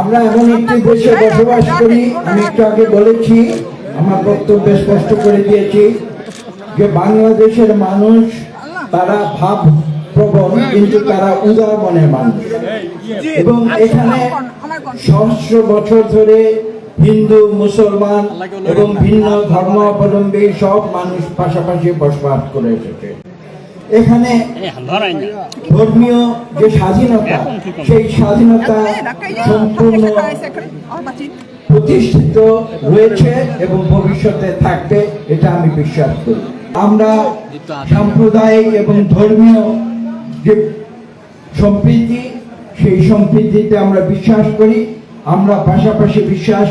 আমরা এমন একটি দেশে বসবাস করি, আমি একটু আগে বলেছি, আমার বক্তব্যে স্পষ্ট করে দিয়েছি, যে বাংলাদেশের মানুষ, তারা ভাব প্রবণ কিন্তু তারা উদার মনের মানুষ। এবং এখানে সহস্র বছর ধরে হিন্দু, মুসলমান এবং ভিন্ন ধর্মাবলম্বী সব মানুষ পাশাপাশি বসবাস করে এসেছে। এখানে ধর্মীয় যে স্বাধীনতা সেই স্বাধীনতা সম্পূর্ণ প্রতিষ্ঠিত রয়েছে এবং ভবিষ্যতে থাকবে এটা আমি বিশ্বাস করি। আমরা সাম্প্রদায়িক এবং ধর্মীয় যে সম্প্রীতি সেই সম্প্রীতিতে আমরা বিশ্বাস করি আমরা পাশাপাশি বিশ্বাস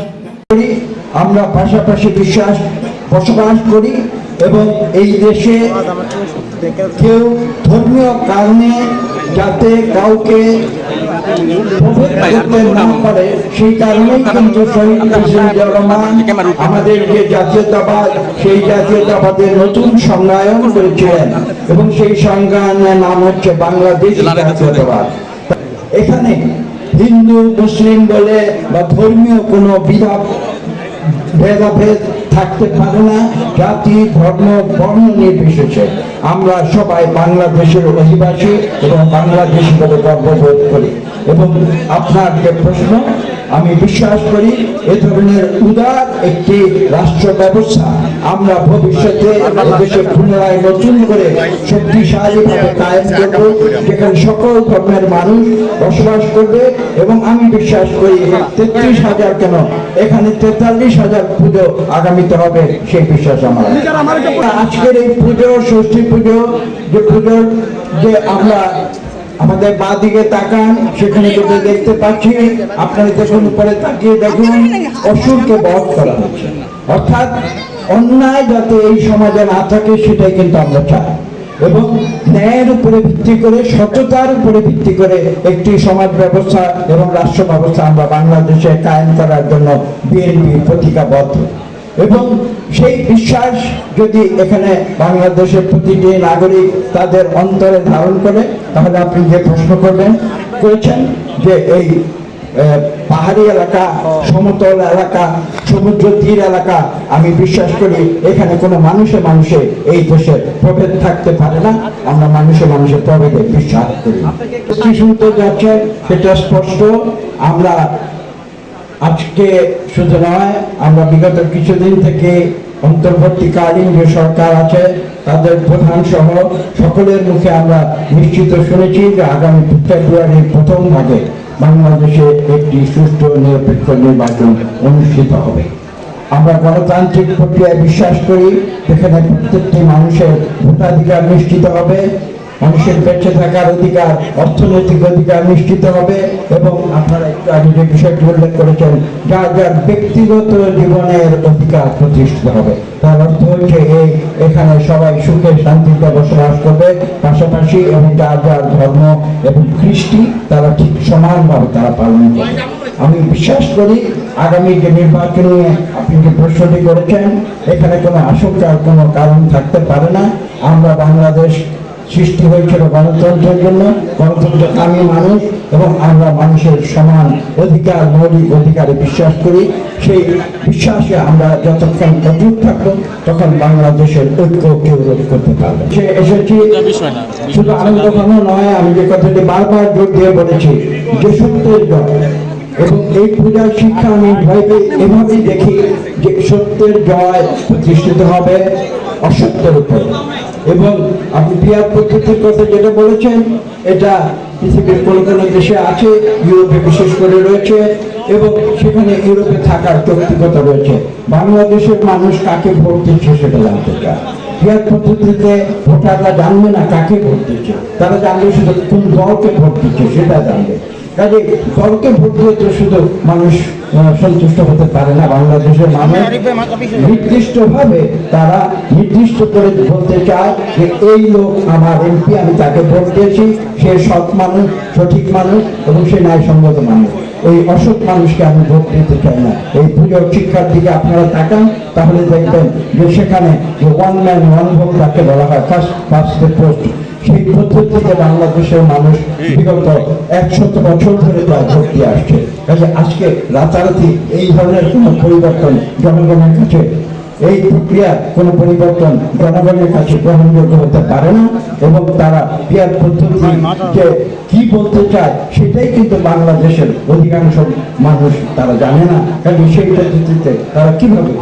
করি আমরা পাশাপাশি বিশ্বাস বসবাস করি এবং এই দেশে কেউ ধর্মীয় কারণে যাতে কাউকে সেই কারণেই কিন্তু আমাদের যে জাতীয়তাবাদ, সেই জাতীয়তাবাদের নতুন সংজ্ঞায়ন করেছিলেন। এবং সেই সংজ্ঞায়নের নাম হচ্ছে বাংলাদেশ জাতীয়তাবাদ। এখানে হিন্দু, মুসলিম বলে বা ধর্মীয় কোনো বিধা ভেদাভেদ থাকতে পারে না, জাতি, ধর্ম, বর্ণ নির্বিশেষে। আমরা সবাই বাংলাদেশের অধিবাসী এবং বাংলাদেশ বলে গর্ববোধ করি। এবং আপনার প্রশ্ন, আমি বিশ্বাস করি, এ ধরনের উদার একটি রাষ্ট্র ব্যবস্থা আমরা ভবিষ্যতে পুনরায় নতুন করে শক্তিশালীভাবে কায়েম যেখানে সকল ধর্মের মানুষ বসবাস করবে এবং আমি বিশ্বাস করি তেত্রিশ হাজার কেন? এখানে তেতাল্লিশ হাজার পুজো আগামীতে হবে, সেই বিশ্বাস আমার আজকের এই পুজো, ষষ্ঠী পুজো, যে পুজোর যে আমরা আমাদের বাঁ দিকে তাকান, সেখানে যদি দেখতে পাচ্ছি, আপনারা দেখুন, উপরে তাকিয়ে দেখুন, অসুরকে বধ করা হচ্ছে। অর্থাৎ অন্যায় যাতে এই সমাজে না থাকে, সেটাই কিন্তু আমরা চাই। এবং ন্যায়ের উপরে ভিত্তি করে, সততার উপরে ভিত্তি করে একটি সমাজ ব্যবস্থা এবং রাষ্ট্র ব্যবস্থা আমরা বাংলাদেশে কায়েম করার জন্য বিএনপি প্রতিজ্ঞাবদ্ধ। এবং সেই বিশ্বাস যদি এখানে বাংলাদেশের প্রতিটি নাগরিক তাদের অন্তরে ধারণ করে, তাহলে আপনি যে প্রশ্ন করবেন, করেছেন যে এই পাহাড়ি এলাকা সমতল এলাকা সমুদ্র তীর এলাকা আমি বিশ্বাস করি এখানে কোনো মানুষে মানুষে এই দেশে প্রভেদ থাকতে পারে না। আমরা মানুষে মানুষে প্রভেদে বিশ্বাস করি। শুনতে যাচ্ছে সেটা স্পষ্ট। আমরা আজকে শুধু নয় আমরা বিগত কিছুদিন থেকে অন্তর্বর্তীকালীন যে সরকার আছে তাদের প্রধান সহ সকলের মুখে আমরা নিশ্চিত শুনেছি যে আগামী ফেব্রুয়ারির প্রথম ভাগে বাংলাদেশে একটি সুষ্ঠু নিরপেক্ষ নির্বাচন অনুষ্ঠিত হবে। আমরা গণতান্ত্রিক প্রক্রিয়ায় বিশ্বাস করি, সেখানে প্রত্যেকটি মানুষের ভোটাধিকার নিশ্চিত হবে। মানুষের বেঁচে থাকার অধিকার, অর্থনৈতিক অধিকার নিশ্চিত হবে এবং আপনারা একটু আগে যে বিষয়টি উল্লেখ করেছেন যার যার ব্যক্তিগত জীবনের অধিকার প্রতিষ্ঠিত হবে। তার অর্থ হচ্ছে এই এখানে সবাই সুখে শান্তিতে বসবাস করবে। পাশাপাশি এবং যার যার ধর্ম এবং কৃষ্টি, তারা ঠিক সমানভাবে তারা পালন করবে। আমি বিশ্বাস করি, আগামী যে নির্বাচন নিয়ে আপনি যে প্রশ্নটি করেছেন, এখানে কোনো আশঙ্কার কোনো কারণ থাকতে পারে না। আমরা বাংলাদেশ সৃষ্টি হয়েছিল গণতন্ত্রের জন্য। গণতন্ত্রকামী মানুষ এবং আমরা মানুষের সমান অধিকার মৌলিক অধিকারে বিশ্বাস করি। সেই বিশ্বাসে আমরা যতক্ষণ অটুট থাকব তখন বাংলাদেশের ঐক্য কেউ রোধ করতে পারবে সে এসেছি শুধু আনন্দ ঘন নয় আমি যে কথাটি বারবার জোর দিয়ে বলেছি যে সত্যের জয়। এবং এই পূজার শিক্ষা আমি ভয়কে এভাবেই দেখি যে সত্যের জয় প্রতিষ্ঠিত হবে অসত্যের উপর। এবং আপনি বিয়ার পদ্ধতির কথা যেটা বলেছেন, এটা পৃথিবীর কোনো কোনো দেশে আছে, ইউরোপে বিশেষ করে রয়েছে, এবং সেখানে ইউরোপে থাকার যৌক্তিকতা রয়েছে। বাংলাদেশের মানুষ কাকে ভোট দিচ্ছে সেটা জানতে চায়। বিয়ার পদ্ধতিতে ভোটাররা জানবে না কাকে ভোট দিচ্ছে। তারা জানবে শুধু কোন দলকে ভোট দিচ্ছে সেটা জানবে। কাজে দলকে ভোট দিয়ে শুধু মানুষ সন্তুষ্ট হতে পারে না। বাংলাদেশের মানুষ নির্দিষ্টভাবে তারা নির্দিষ্ট করে বলতে চায় যে এই লোক আমার এমপি, আমি তাকে ভোট দিয়েছি। সে সৎ মানুষ, সঠিক মানুষ এবং সে ন্যায়সঙ্গত মানুষ। এই অসৎ মানুষকে আমি ভোট দিতে চাই না। এই পুজোর শিক্ষার দিকে আপনারা তাকান, তাহলে দেখবেন যে সেখানে যে ওয়ান ম্যান ওয়ান ভোট তাকে বলা হয় ফার্স্ট ফার্স্ট পোস্ট সেই পদ্ধতিতে বাংলাদেশের মানুষ বিগত একশত বছর ধরে তার ভোট দিয়ে আসছে। আজকে রাতারাতি এই ধরনের কোনো পরিবর্তন জনগণের কাছে এই প্রক্রিয়া কোনো পরিবর্তন জনগণের কাছে গ্রহণযোগ্য হতে পারে না এবং তারা পিয়ার পদ্ধতিকে কি বলতে চায় সেটাই কিন্তু বাংলাদেশের অধিকাংশ মানুষ তারা জানে না। কারণ সেই পদ্ধতিতে তারা কীভাবে